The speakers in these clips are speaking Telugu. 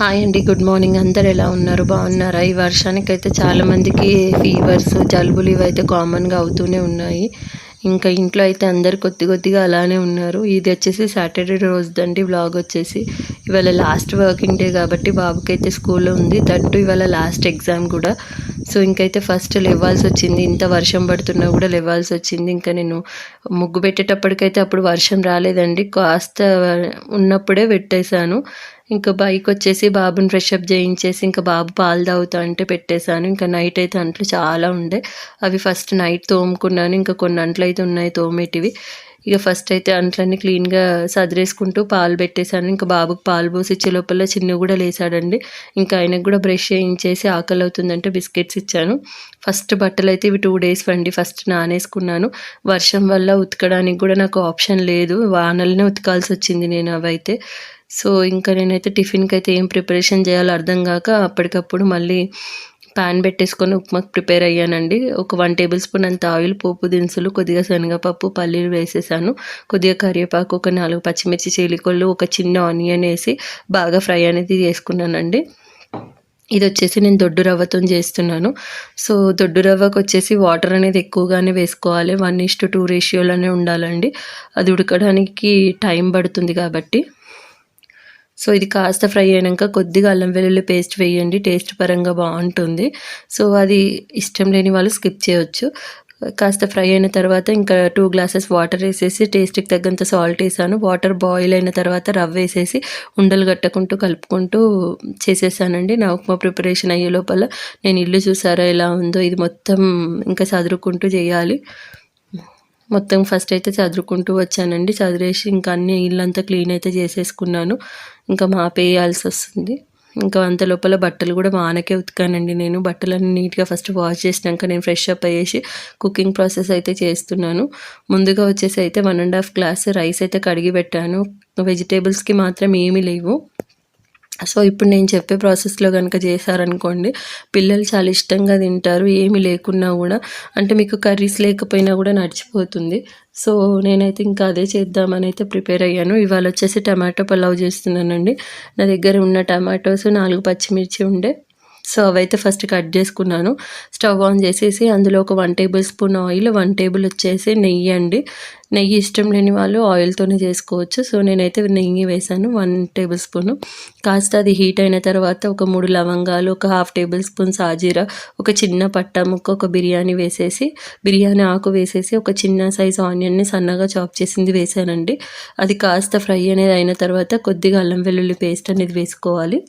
హాయ్ అండి గుడ్ మార్నింగ్ అందరు ఎలా ఉన్నారు? బాగున్నారా? ఈ వర్షానికి అయితే చాలా మందికి ఫీవర్స్ జలుబులు ఇవైతే కామన్గా అవుతూనే ఉన్నాయి. ఇంకా ఇంట్లో అయితే అందరు కొద్ది కొద్దిగా అలానే ఉన్నారు. ఇది వచ్చేసి సాటర్డే రోజుదండి వ్లాగ్ వచ్చేసి. ఇవాళ లాస్ట్ వర్కింగ్ డే కాబట్టి బాబుకి అయితే స్కూల్ ఉంది. తట్టు ఇవాళ లాస్ట్ ఎగ్జామ్ కూడా. సో ఇంకైతే ఫస్ట్ లేవాల్సి వచ్చింది. ఇంత వర్షం పడుతున్నా కూడా లేవాల్సి వచ్చింది. ఇంకా నేను ముగ్గు పెట్టేటప్పటికైతే అప్పుడు వర్షం రాలేదండి. కాస్త ఉన్నప్పుడే పెట్టేశాను. ఇంకా బైక్ వచ్చేసి బాబుని ఫ్రెష్ అప్ చేయించేసి ఇంకా బాబు పాలు తాగుతా అంటే పెట్టేశాను. ఇంకా నైట్ అయితే అంట్లు చాలా ఉండే. అవి ఫస్ట్ నైట్ తోముకున్నాను. ఇంకా కొన్ని అంట్లు అయితే ఉన్నాయి తోమేటివి. ఇక ఫస్ట్ అయితే అంట్లన్నీ క్లీన్గా సదిరేసుకుంటూ పాలు పెట్టేశాను. ఇంకా బాబుకి పాలు పోసి ఇచ్చే లోపల చిన్న కూడా లేసాడండి. ఇంకా ఆయనకు కూడా బ్రష్ చేయించేసి ఆకలి అవుతుందంటే బిస్కెట్స్ ఇచ్చాను. ఫస్ట్ బట్టలు అయితే ఇవి టూ డేస్ వండి ఫస్ట్ నానేసుకున్నాను. వర్షం వల్ల ఉతకడానికి కూడా నాకు ఆప్షన్ లేదు. వానలనే ఉతకాల్సి వచ్చింది నేను అవైతే. సో ఇంకా నేనైతే టిఫిన్కి అయితే ఏం ప్రిపరేషన్ చేయాలో అర్థం కాక అప్పటికప్పుడు మళ్ళీ ప్యాన్ పెట్టేసుకొని ఉప్మాకి ప్రిపేర్ అయ్యానండి. ఒక వన్ టేబుల్ స్పూన్ అంత ఆయిల్ పోపు దినుసులు కొద్దిగా శనగపప్పు పల్లీలు వేసేసాను. కొద్దిగా కరివేపాకు ఒక నాలుగు పచ్చిమిర్చి చీలికొల్లు ఒక చిన్న ఆనియన్ వేసి బాగా ఫ్రై అనేది చేసుకున్నానండి. ఇది వచ్చేసి నేను దొడ్డు రవ్వతో చేస్తున్నాను. సో దొడ్డు రవ్వకు వచ్చేసి వాటర్ అనేది ఎక్కువగానే వేసుకోవాలి. వన్ ఇస్ టు టూ రేషియోలోనే ఉండాలండి. అది ఉడకడానికి టైం పడుతుంది కాబట్టి. సో ఇది కాస్త ఫ్రై అయినాక కొద్దిగా అల్లం వెల్లుల్లి పేస్ట్ వేయండి టేస్ట్ పరంగా బాగుంటుంది. సో అది ఇష్టం లేని వాళ్ళు స్కిప్ చేయొచ్చు. కాస్త ఫ్రై అయిన తర్వాత ఇంకా టూ గ్లాసెస్ వాటర్ వేసేసి టేస్ట్కి తగ్గంత సాల్ట్ వేసాను. వాటర్ బాయిల్ అయిన తర్వాత రవ్వ వేసేసి ఉండలు కట్టుకుంటూ కలుపుకుంటూ చేసేసానండి. నా ఉప్మా ప్రిపరేషన్ అయ్యే లోపల నేను ఇల్లు చూసారా ఎలా ఉందో ఇది మొత్తం ఇంకా చదురుకుంటూ చేయాలి. మొత్తం ఫస్ట్ అయితే చదువుకుంటూ వచ్చానండి. చదివేసి ఇంకా అన్ని ఇల్లంతా క్లీన్ అయితే చేసేసుకున్నాను. ఇంకా మాపేయాల్సి వస్తుంది. ఇంకా అంత లోపల బట్టలు కూడా మానకే ఉతికానండి నేను. బట్టలన్నీ నీట్గా ఫస్ట్ వాష్ చేసినాక నేను ఫ్రెష్ అప్ అయ్యేసి కుకింగ్ ప్రాసెస్ అయితే చేస్తున్నాను. ముందుగా వచ్చేసి అయితే one and half glass rice అయితే కడిగి పెట్టాను. వెజిటేబుల్స్కి మాత్రం ఏమీ లేవు. సో ఇప్పుడు నేను చెప్పే ప్రాసెస్లో కనుక చేశారనుకోండి పిల్లలు చాలా ఇష్టంగా తింటారు ఏమి లేకున్నా కూడా అంటే మీకు కర్రీస్ లేకపోయినా కూడా నడిచిపోతుంది. సో నేనైతే ఇంకా అదే చేద్దామని అయితే ప్రిపేర్ అయ్యాను. ఇవాళ వచ్చేసి టమాటో పలావ్ చేస్తున్నానండి. నా దగ్గర ఉన్న టమాటోస్ నాలుగు పచ్చిమిర్చి ఉండే సో అవైతే ఫస్ట్ కట్ చేసుకున్నాను. స్టవ్ ఆన్ చేసేసి అందులో ఒక one table spoon oil one table వచ్చేసి నెయ్యి అండి. నెయ్యి ఇష్టం లేని వాళ్ళు ఆయిల్తోనే చేసుకోవచ్చు. సో నేనైతే నెయ్యి వేసాను వన్ టేబుల్ స్పూన్. కాస్త అది హీట్ అయిన తర్వాత ఒక మూడు లవంగాలు ఒక హాఫ్ టేబుల్ స్పూన్ సాజీరా ఒక చిన్న పట్ట ముక్క ఒక బిర్యానీ వేసేసి బిర్యానీ ఆకు వేసేసి ఒక చిన్న సైజ్ ఆనియన్ని సన్నగా చాప్ చేసింది వేసానండి. అది కాస్త ఫ్రై అనేది అయిన తర్వాత కొద్దిగా అల్లం వెల్లుల్లి పేస్ట్ అనేది వేసుకోవాలి.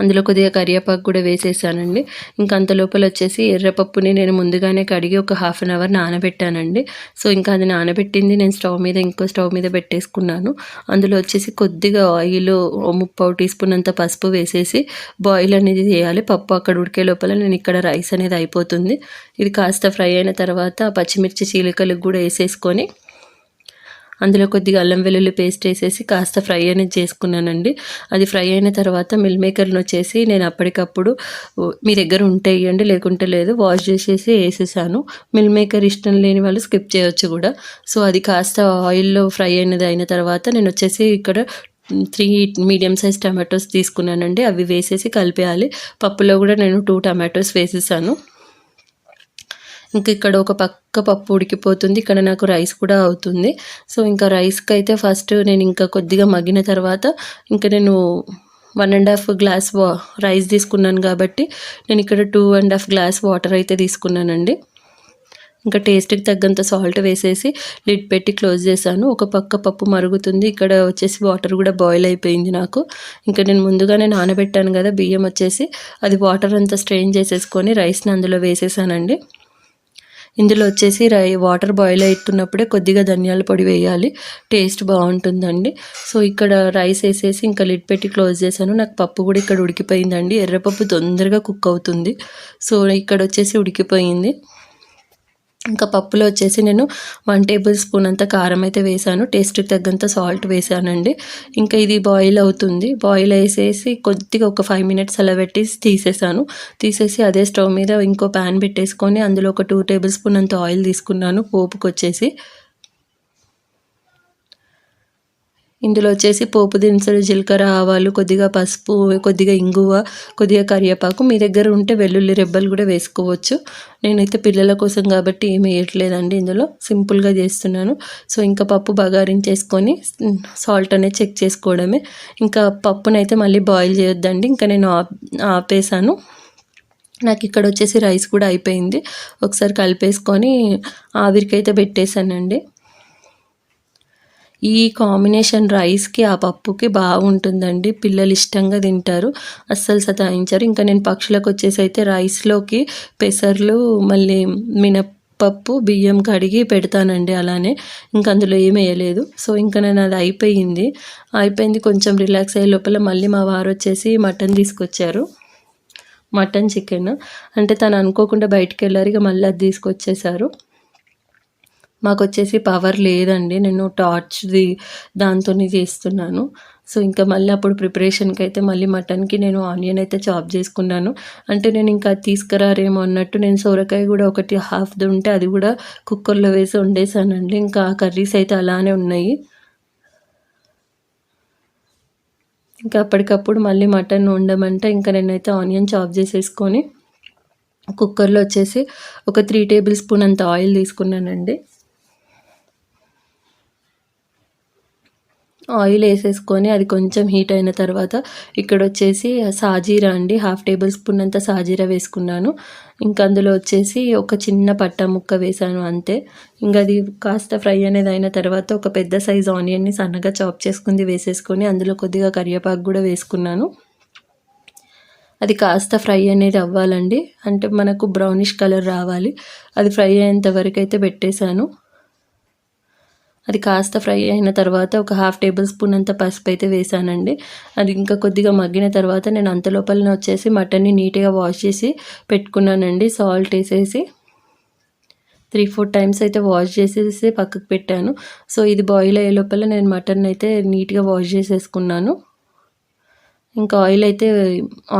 అందులో కొద్దిగా కరివేపాకు కూడా వేసేసానండి. ఇంకా అంత లోపల వచ్చేసి ఎర్రపప్పుని నేను ముందుగానే కడిగి ఒక హాఫ్ అన్ అవర్ నానబెట్టానండి. సో ఇంకా అది నానబెట్టింది నేను స్టవ్ మీద ఇంకో స్టవ్ మీద పెట్టేసుకున్నాను. అందులో వచ్చేసి కొద్దిగా ఆయిల్ ముప్పావు టీ స్పూన్ అంత పసుపు వేసేసి బాయిల్ అనేది చేయాలి. పప్పు అక్కడ ఉడికే లోపల నేను ఇక్కడ రైస్ అనేది అయిపోతుంది. ఇది కాస్త ఫ్రై అయిన తర్వాత పచ్చిమిర్చి చీలికలకు కూడా వేసేసుకొని అందులో కొద్దిగా అల్లం వెల్లుల్లి పేస్ట్ వేసేసి కాస్త ఫ్రై అనేది చేసుకున్నానండి. అది ఫ్రై అయిన తర్వాత మిల్ మేకర్ని వచ్చేసి నేను అప్పటికప్పుడు మీ దగ్గర ఉంటే ఇవ్వండి లేకుంటే లేదు వాష్ చేసేసి వేసేసాను. మిల్ మేకర్ ఇష్టం లేని వాళ్ళు స్కిప్ చేయొచ్చు కూడా. సో అది కాస్త ఆయిల్లో ఫ్రై అయినది అయిన తర్వాత నేను వచ్చేసి ఇక్కడ త్రీ మీడియం సైజ్ టమాటోస్ తీసుకున్నానండి. అవి వేసేసి కలిపేయాలి. పప్పులో కూడా నేను టూ టమాటోస్ వేసేసాను. ఇంక ఇక్కడ ఒక పక్క పప్పు ఉడికిపోతుంది. ఇక్కడ నాకు రైస్ కూడా అవుతుంది. సో ఇంకా రైస్కి అయితే ఫస్ట్ నేను ఇంకా కొద్దిగా మగ్గిన తర్వాత ఇంకా నేను వన్ అండ్ హాఫ్ గ్లాస్ వా రైస్ తీసుకున్నాను కాబట్టి నేను ఇక్కడ two and half glass water అయితే తీసుకున్నానండి. ఇంకా టేస్ట్కి తగ్గంత సాల్ట్ వేసేసి లిడ్ పెట్టి క్లోజ్ చేశాను. ఒక పక్క పప్పు మరుగుతుంది. ఇక్కడ వచ్చేసి వాటర్ కూడా బాయిల్ అయిపోయింది నాకు. ఇంకా నేను ముందుగానే నానబెట్టాను కదా బియ్యం వచ్చేసి. అది వాటర్ అంతా స్ట్రెయిన్ చేసేసుకొని రైస్ని అందులో వేసేసానండి. ఇందులో వచ్చేసి రై వాటర్ బాయిల్ అవుతున్నప్పుడే కొద్దిగా ధనియాల పొడి వేయాలి. టేస్ట్ బాగుంటుందండి. సో ఇక్కడ రైస్ వేసేసి ఇంకా లిడ్ పెట్టి క్లోజ్ చేశాను. నాకు పప్పు కూడా ఇక్కడ ఉడికిపోయిందండి. ఎర్రపప్పు తొందరగా కుక్ అవుతుంది. సో ఇక్కడ వచ్చేసి ఉడికిపోయింది. ఇంకా పప్పులో వచ్చేసి నేను వన్ టేబుల్ స్పూన్ అంత కారం అయితే వేసాను. టేస్ట్కి తగ్గంత సాల్ట్ వేసానండి. ఇంకా ఇది బాయిల్ అవుతుంది. బాయిల్ వేసేసి కొద్దిగా ఒక ఫైవ్ మినిట్స్ అలా పెట్టి తీసేసాను. తీసేసి అదే స్టవ్ మీద ఇంకో ప్యాన్ పెట్టేసుకొని అందులో ఒక టూ టేబుల్ స్పూన్ అంత ఆయిల్ తీసుకున్నాను పోపుకి వచ్చేసి ఇందులో వచ్చేసి పోపు దినుసులు జీలకర్ర ఆవాలు కొద్దిగా పసుపు కొద్దిగా ఇంగువ కొద్దిగా కరివేపాకు. మీ దగ్గర ఉంటే వెల్లుల్లి రెబ్బలు కూడా వేసుకోవచ్చు. నేనైతే పిల్లల కోసం కాబట్టి ఏమి వేయట్లేదండి ఇందులో. సింపుల్గా చేస్తున్నాను. సో ఇంకా పప్పు బగారించేసుకొని సాల్ట్ అనేది చెక్ చేసుకోవడమే. ఇంకా పప్పునైతే మళ్ళీ బాయిల్ చేయొద్దండి. ఇంకా నేను ఆపేసాను నాకు ఇక్కడ వచ్చేసి రైస్ కూడా అయిపోయింది. ఒకసారి కలిపేసుకొని ఆవిరికైతే పెట్టేశానండి. ఈ కాంబినేషన్ రైస్కి ఆ పప్పుకి బాగుంటుందండి. పిల్లలు ఇష్టంగా తింటారు. అస్సలు సతాయించారు. ఇంకా నేను పక్షులకు వచ్చేసి అయితే రైస్లోకి పెసర్లు మళ్ళీ మినప్పప్పు బియ్యం కడిగి పెడతానండి అలానే. ఇంకా అందులో ఏం వేయలేదు. సో ఇంకా నేను అది అయిపోయింది. అయిపోయింది కొంచెం రిలాక్స్ అయ్యే లోపల మళ్ళీ మా వారు వచ్చేసి మటన్ తీసుకొచ్చారు. Mutton chicken. అంటే తను అనుకోకుండా బయటికి వెళ్ళారు. ఇక మళ్ళీ అది తీసుకొచ్చేసారు. మాకు వచ్చేసి పవర్ లేదండి. నేను టార్చ్ది దాంతోనే చేస్తున్నాను. సో ఇంకా మళ్ళీ అప్పుడు ప్రిపరేషన్కి అయితే మళ్ళీ మటన్కి నేను ఆనియన్ అయితే చాప్ చేసుకున్నాను. అంటే నేను ఇంకా తీసుకురారేమో అన్నట్టు నేను సొరకాయ కూడా ఒకటి హాఫ్ది ఉంటే అది కూడా కుక్కర్లో వేసి వండేసానండి. ఇంకా కర్రీస్ అయితే అలానే ఉన్నాయి. ఇంకా అప్పటికప్పుడు మళ్ళీ మటన్ వండమంటే ఇంకా నేనైతే ఆనియన్ చాప్ చేసేసుకొని కుక్కర్లో వచ్చేసి ఒక త్రీ టేబుల్ స్పూన్ అంత ఆయిల్ తీసుకున్నానండి. ఆయిల్ వేసేసుకొని అది కొంచెం హీట్ అయిన తర్వాత ఇక్కడ వచ్చేసి సాజీరా అండి. హాఫ్ టేబుల్ స్పూన్ అంత సాజీరా వేసుకున్నాను. ఇంకా అందులో వచ్చేసి ఒక చిన్న పట్ట ముక్క వేసాను అంతే. ఇంకా అది కాస్త ఫ్రై అనేది అయిన తర్వాత ఒక పెద్ద సైజ్ ఆనియన్ని సన్నగా చాప్ చేసుకుంది వేసేసుకొని అందులో కొద్దిగా కరివేపాకు కూడా వేసుకున్నాను. అది కాస్త ఫ్రై అనేది అవ్వాలండి. అంటే మనకు బ్రౌనిష్ కలర్ రావాలి. అది ఫ్రై అయ్యేంత వరకు అయితే పెట్టేశాను. అది కాస్త ఫ్రై అయిన తర్వాత ఒక హాఫ్ టేబుల్ స్పూన్ అంత పసుపు అయితే వేసానండి. అది ఇంకా కొద్దిగా మగ్గిన తర్వాత నేను అంత లోపలనే వచ్చేసి మటన్ని నీట్గా వాష్ చేసి పెట్టుకున్నానండి. సాల్ట్ వేసేసి త్రీ ఫోర్ టైమ్స్ అయితే వాష్ చేసేసి పక్కకు పెట్టాను. సో ఇది బాయిల్ అయ్యే లోపల నేను మటన్ అయితే నీట్గా వాష్ చేసేసుకున్నాను. ఇంకా ఆయిల్ అయితే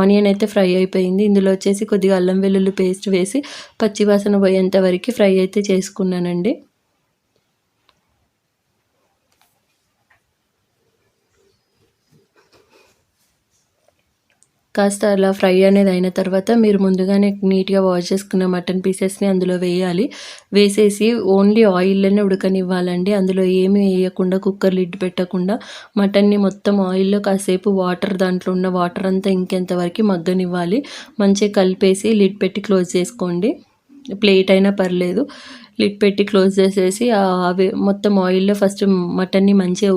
ఆనియన్ అయితే ఫ్రై అయిపోయింది. ఇందులో వచ్చేసి కొద్దిగా అల్లం వెల్లుల్లి పేస్ట్ వేసి పచ్చివాసన పోయేంత వరకు ఫ్రై అయితే చేసుకున్నానండి. కాస్త అలా ఫ్రై అనేది అయిన తర్వాత మీరు ముందుగానే నీట్గా వాష్ చేసుకున్న మటన్ పీసెస్ని అందులో వేయాలి. వేసేసి ఓన్లీ ఆయిల్లోనే ఉడకనివ్వాలండి. అందులో ఏమి వేయకుండా కుక్కర్ లిడ్ పెట్టకుండా మటన్ని మొత్తం ఆయిల్లో కాసేపు వాటర్ దాంట్లో ఉన్న వాటర్ అంతా ఇంకెంతవరకు మగ్గనివ్వాలి. మంచిగా కలిపేసి లిడ్ పెట్టి క్లోజ్ చేసుకోండి. ప్లేట్ అయినా పర్లేదు. లిడ్ పెట్టి క్లోజ్ చేసేసి అవి మొత్తం ఆయిల్లో ఫస్ట్ మటన్ని మంచిగా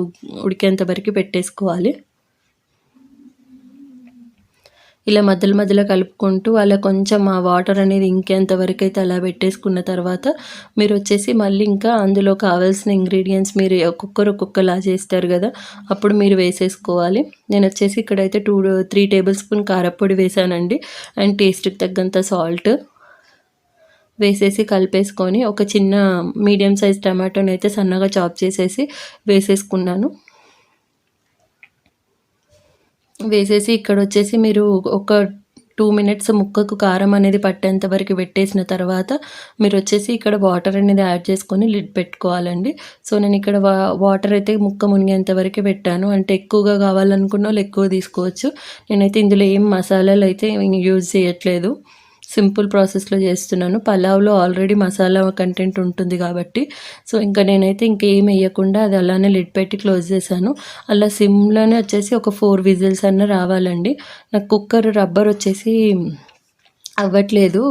ఉడికేంత వరకు పెట్టేసుకోవాలి. ఇలా మధ్యలో మధ్యలో కలుపుకుంటూ అలా కొంచెం ఆ వాటర్ అనేది ఇంకేంత వరకు అయితే అలా పెట్టేసుకున్న తర్వాత మీరు వచ్చేసి మళ్ళీ ఇంకా అందులో కావాల్సిన ఇంగ్రీడియంట్స్ మీరు ఒక్కొక్కరు ఒక్కొక్కలా చేస్తారు కదా అప్పుడు మీరు వేసేసుకోవాలి. నేను వచ్చేసి ఇక్కడైతే టూ త్రీ టేబుల్ స్పూన్ కారపొడి వేసానండి. అండ్ టేస్ట్కి తగ్గంత సాల్ట్ వేసేసి కలిపేసుకొని ఒక చిన్న మీడియం సైజ్ టమాటోని అయితే సన్నగా చాప్ చేసేసి వేసేసుకున్నాను. వేసేసి ఇక్కడ వచ్చేసి మీరు ఒక టూ మినిట్స్ ముక్కకు కారం అనేది పట్టేంత వరకు పెట్టేసిన తర్వాత మీరు వచ్చేసి ఇక్కడ వాటర్ అనేది యాడ్ చేసుకొని లిడ్ పెట్టుకోవాలండి. సో నేను ఇక్కడ వాటర్ అయితే ముక్క మునిగేంత వరకు పెట్టాను. అంటే ఎక్కువగా కావాలనుకున్న వాళ్ళు ఎక్కువ తీసుకోవచ్చు. నేనైతే ఇందులో ఏం మసాలాలు అయితే యూజ్ చేయట్లేదు. సింపుల్ ప్రాసెస్లో చేస్తున్నాను. పలావ్లో ఆల్రెడీ మసాలా కంటెంట్ ఉంటుంది కాబట్టి. సో ఇంకా నేనైతే ఇంకేం వేయకుండా అది అలానే లిడ్ పెట్టి క్లోజ్ చేశాను. అలా సిమ్లోనే వచ్చేసి ఒక ఫోర్ విజిల్స్ అన్న రావాలండి. నాకు కుక్కర్ రబ్బర్ వచ్చేసి అవ్వట్లేదు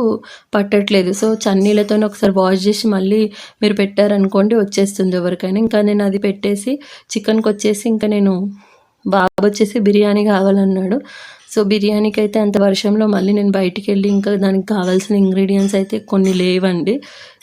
పట్టట్లేదు. సో చన్నీలతో ఒకసారి వాష్ చేసి మళ్ళీ మీరు పెట్టారనుకోండి వచ్చేస్తుంది ఎవరికైనా. ఇంకా నేను అది పెట్టేసి చికెన్కి వచ్చేసి ఇంకా నేను బాబు వచ్చేసి బిర్యానీ కావాలన్నాడు. సో బిర్యానీకి అయితే అంత వర్షంలో మళ్ళీ నేను బయటికి వెళ్ళి ఇంకా దానికి కావాల్సిన ఇంగ్రీడియంట్స్ అయితే కొన్ని లేవండి.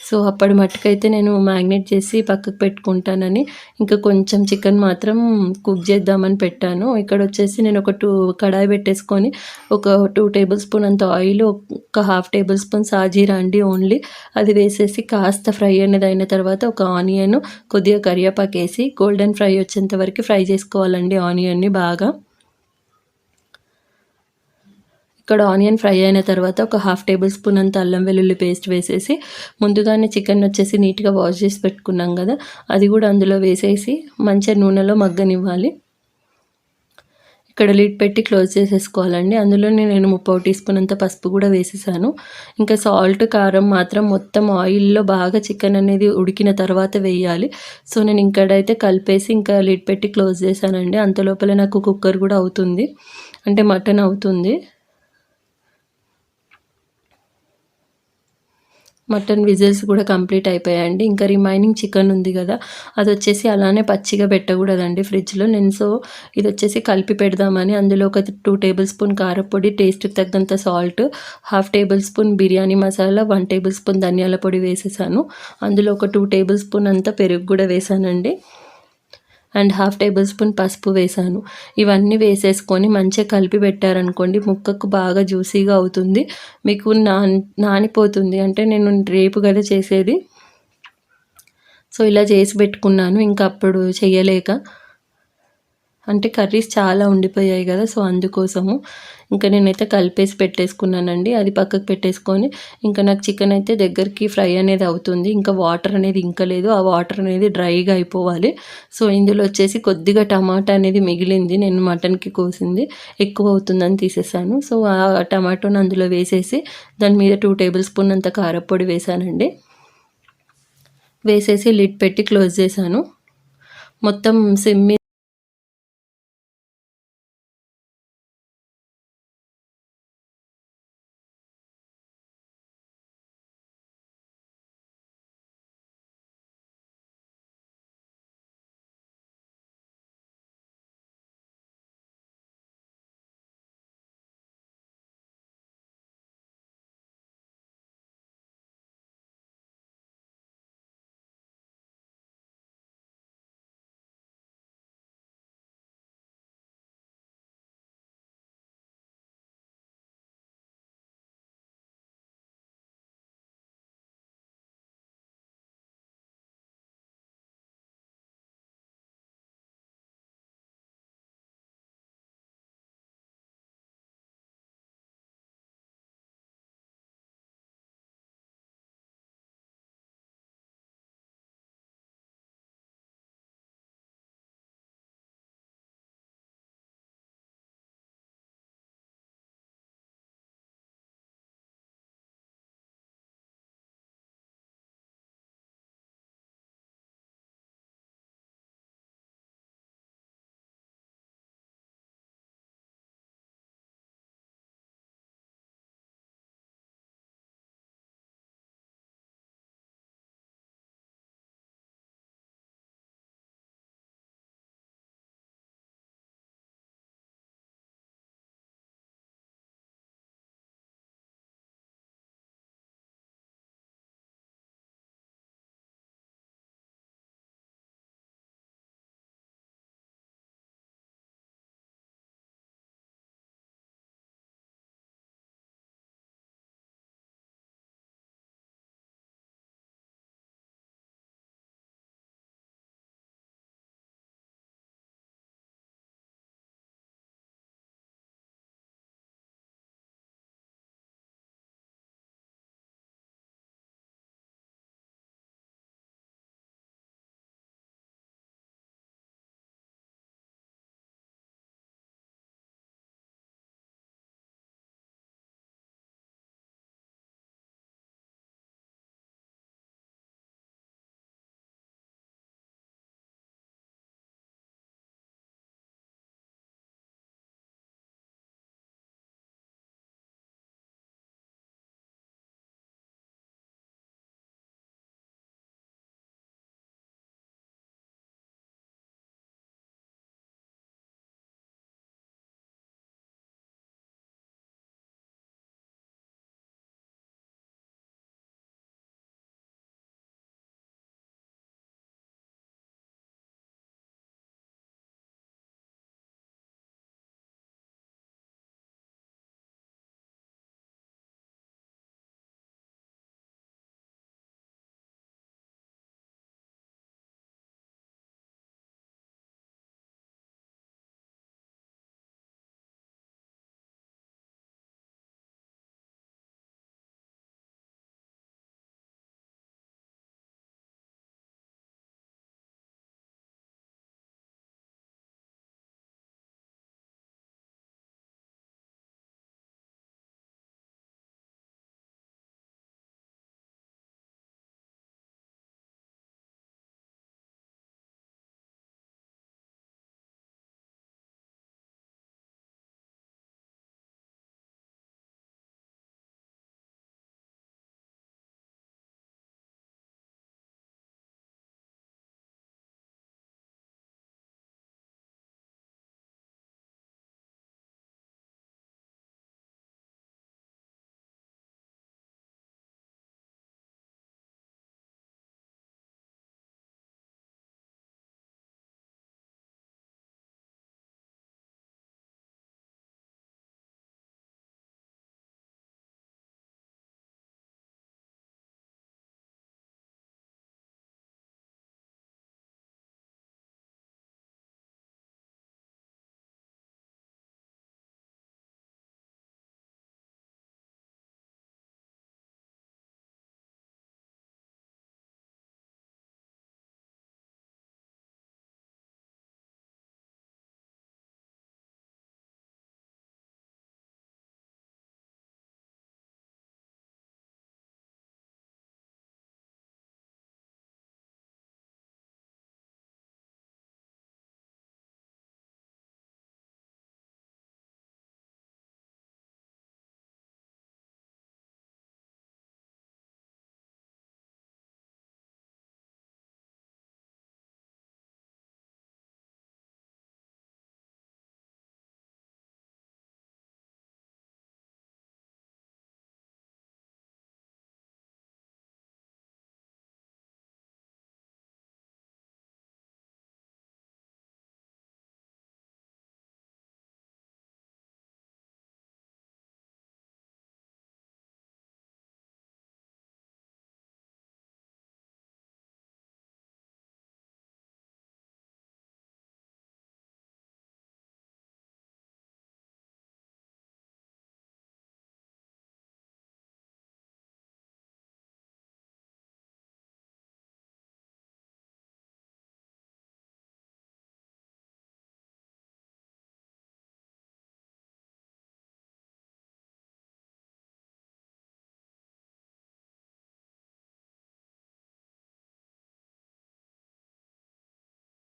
సో అప్పటి మట్టుకైతే నేను మ్యాగ్నేట్ చేసి పక్కకు పెట్టుకుంటానని ఇంకా కొంచెం చికెన్ మాత్రం కుక్ చేద్దామని పెట్టాను. ఇక్కడ వచ్చేసి నేను ఒక టూ కడాయి పెట్టేసుకొని ఒక టూ టేబుల్ స్పూన్ అంత ఆయిల్ ఒక హాఫ్ టేబుల్ స్పూన్ సాజీరా అండి ఓన్లీ. అది వేసేసి కాస్త ఫ్రై అనేది అయిన తర్వాత ఒక ఆనియన్ కొద్దిగా కరివేపాకు వేసి గోల్డెన్ ఫ్రై వచ్చేంత వరకు ఫ్రై చేసుకోవాలండి ఆనియన్ని బాగా. ఇక్కడ ఆనియన్ ఫ్రై అయిన తర్వాత ఒక హాఫ్ టేబుల్ స్పూన్ అంత అల్లం వెల్లుల్లి పేస్ట్ వేసేసి ముందుగానే చికెన్ వచ్చేసి నీట్గా వాష్ చేసి పెట్టుకున్నాం కదా అది కూడా అందులో వేసేసి మంచిగా నూనెలో మగ్గనివ్వాలి. ఇక్కడ లిడ్ పెట్టి క్లోజ్ చేసేసుకోవాలండి. అందులోనే నేను ముప్పై టీ స్పూన్ అంత పసుపు కూడా వేసేసాను. ఇంకా సాల్ట్ కారం మాత్రం మొత్తం ఆయిల్లో బాగా చికెన్ అనేది ఉడికిన తర్వాత వేయాలి. సో నేను ఇక్కడైతే కలిపేసి ఇంకా లిడ్ పెట్టి క్లోజ్ చేశానండి. అంత లోపల నాకు కుక్కర్ కూడా అవుతుంది. అంటే మటన్ అవుతుంది. మటన్ విజిల్స్ కూడా కంప్లీట్ అయిపోయాయండి. ఇంకా రిమైనింగ్ చికెన్ ఉంది కదా అది వచ్చేసి అలానే పచ్చిగా పెట్టకూడదండి ఫ్రిడ్జ్లో. నేను సో ఇది వచ్చేసి కలిపి పెడదామని అందులో ఒక టూ టేబుల్ స్పూన్ కారపొడి టేస్ట్కి తగ్గంత salt half table spoon biryani masala one table spoon ధనియాల పొడి వేసేసాను. అందులో ఒక టూ టేబుల్ స్పూన్ అంతా పెరుగు కూడా వేసానండి. అండ్ హాఫ్ టేబుల్ స్పూన్ పసుపు వేసాను ఇవన్నీ వేసేసుకొని మంచిగా కలిపి పెట్టారనుకోండి ముక్కకు బాగా జ్యూసీగా అవుతుంది. మీకు నా నానిపోతుంది. అంటే నేను రేపు కదా చేసేది. సో ఇలా చేసి పెట్టుకున్నాను. ఇంకా అప్పుడు చెయ్యలేక. అంటే కర్రీస్ చాలా ఉండిపోయాయి కదా సో అందుకోసము ఇంకా నేనైతే కలిపేసి పెట్టేసుకున్నానండి. అది పక్కకు పెట్టేసుకొని ఇంకా నాకు చికెన్ అయితే దగ్గరికి ఫ్రై అనేది అవుతుంది. ఇంకా వాటర్ అనేది ఇంకలేదు ఆ వాటర్ అనేది డ్రైగా అయిపోవాలి. సో ఇందులో వచ్చేసి కొద్దిగా టమాటా అనేది మిగిలింది. నేను మటన్కి కోసింది. ఎక్కువ అవుతుందని తీసేసాను. సో ఆ టమాటోని అందులో వేసేసి దాని మీద టూ టేబుల్ స్పూన్ అంత కారపొడి వేసానండి. వేసేసి లిడ్ పెట్టి క్లోజ్ చేశాను. మొత్తం సిమ్మి